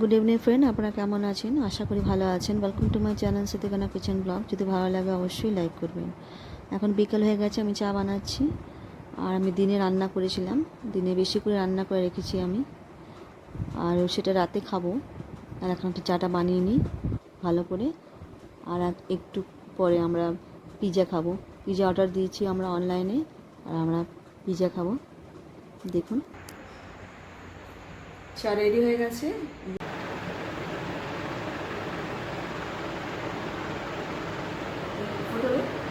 Good evening friend আপনারা কেমন আছেন? আশা করি ভালো আছেন। Welcome to my channel Siddikana kitchen blog যদি ভালো লাগে, অবশ্যই লাইক করবেন। এখন বিকেল হয়ে গেছে, আমি চা বানাচ্ছি। আর আমি দিনে রান্না করেছিলাম। দিনে বেশি করে রান্না করে রেখেছি আমি। আর সেটা রাতে খাব। আর এখন একটু চাটা বানিয়ে নিই, ভালো করে। আর একটু পরে আমরা পিৎজা খাব। পিৎজা অর্ডার দিয়েছি আমরা অনলাইনে আর আমরা পিৎজা খাব। দেখুন। চা রেডি হয়ে গেছে।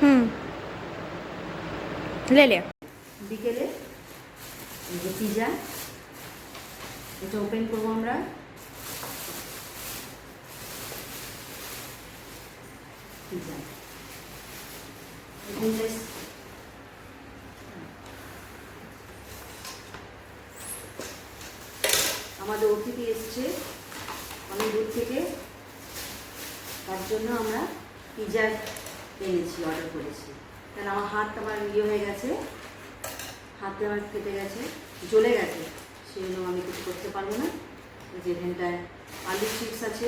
হুম। ले বিকেলে এই যে পিজা এটা ওপেন করব আমরা। পিজা আমাদের অতিথি এসছে অনেক দূর থেকে। তার জন্য আমরা পিজা এনেছি অর্ডার করেছি কারণ আমার হাত আমার ইয়ে হয়ে গেছে? হাতে আমার কেটে গেছে, জ্বলে গেছে। সেই জন্য আমি কিছু করতে পারব না। এই যে এখানটায় আলু চিপস আছে।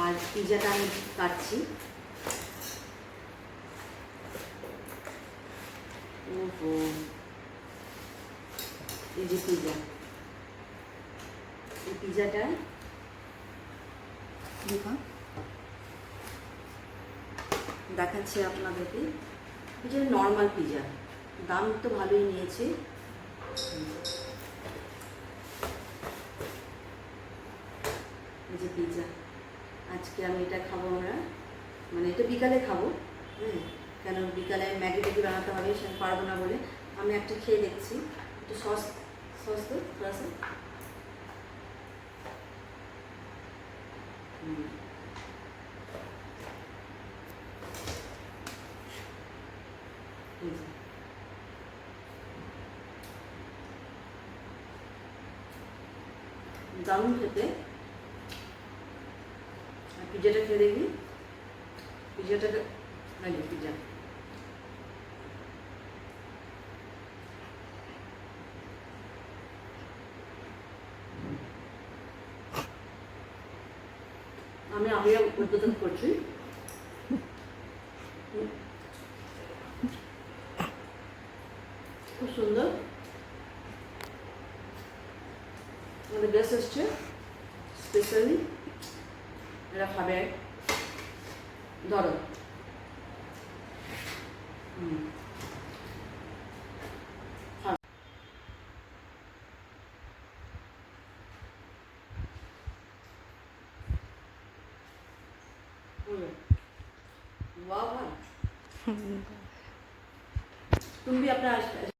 আর পিজাটা আমি কাটছি। এই যে পিজা এই পিজাটা দেখাচ্ছি আপনাদেরকে। এটা নর্মাল পিজা দাম তো ভালোই নিয়েছে। যে পিজা আজকে আমি এটা খাব আমরা। মানে এটা বিকালে খাব। হ্যাঁ কেন বিকালে ম্যাগি ট্যাগি বানাতে হবে সে পারব না বলে আমি একটা খেয়ে দেখছি। একটু সস সস তো হুম। এই যে। দারুণ খেতে। পিজাটা খেয়ে দেখি পিজাটা এই পিজা আমি আগে উদ্বোধন করছি খুব সুন্দর আমাদের গেস্ট এসছে স্পেশালি এরা খাবে ধরো হুম। খাও। হুম। वाह वाह तुम भी अपना